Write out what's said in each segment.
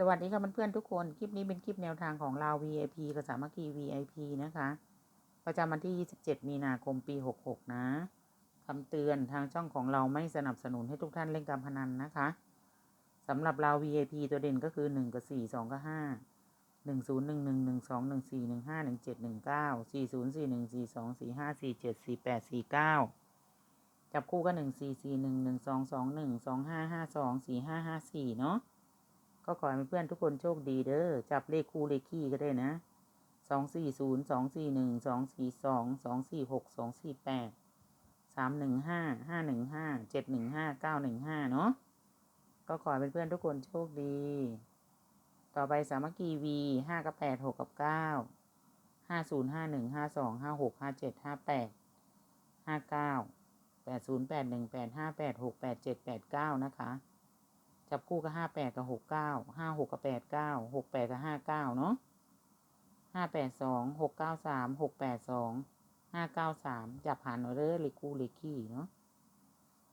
สวัสดีค่ะเพื่อนๆทุกคน คลิปนี้เป็นคลิปแนวทางของเรา VIP กับสามัคคี VIP นะคะ ประจำวันที่ 27 มีนาคมปี 66 นะคำเตือนทางช่องของเราไม่สนับสนุนให้ทุกท่านเล่นการพนันนะคะสำหรับเรา VIP ตัวเด่นก็คือ 1 กับ 4 2 กับ 5 1 0 1 1 1 2 1 4 1 5 1 7 1 9 4 0 4 1 4 2 4 5 4 7 4 8 4 9 จับคู่ก็1 4 4 1 1 2 2 1 2 5 5 2 4 5 5 4 เนาะ ก็ขอให้เพื่อนทุกคนโชคดีเด้อ จับเลขคู่เลขคี่ก็ได้นะสองสี่ศูนย์สองสี่หนึ่งสองสี่สองสองสี่หกสองสี่แปดสามหนึ่งห้าห้าหนึ่งห้าเจ็ดหนึ่งห้าเก้าหนึ่งห้าเนาะก็ขอให้เพื่อนทุกคนโชคดี ต่อไปสามัคคีวีห้ากับแปดหกกับเก้าห้าศูนย์ห้าหนึ่งห้าสองห้าหกห้าเจ็ดห้าแปดห้าเก้าแปดศูนย์แปดหนึ่งแปดห้าแปดหกแปดเจ็ดแปดเก้านะคะ จับคู่ก็ห้าแปดกับหกเก้าห้าหกกับแปดเก้าหกแปดกับห้าเก้าเนาะห้าแปดสองหกเก้าสามหกแปดสองห้าเก้าสามจับผ่านเอาเด้อเลขคู่เลขขี้เนาะ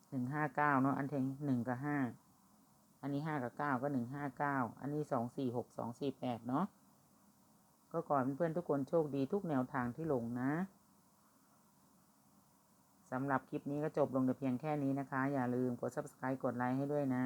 หนึ่งห้าเก้าเนาะอันเทงหนึ่งกับห้าอันนี้ห้ากับเก้าก็หนึ่งห้าเก้าอันนี้สองสี่หกสองสี่แปดเนาะก็ขอให้เพื่อนๆทุกคนโชคดีทุกแนวทางที่ลงนะสำหรับคลิปนี้ก็จบลงแต่เพียงแค่นี้นะคะ อย่าลืมกด subscribe กดไลค์ให้ด้วยนะ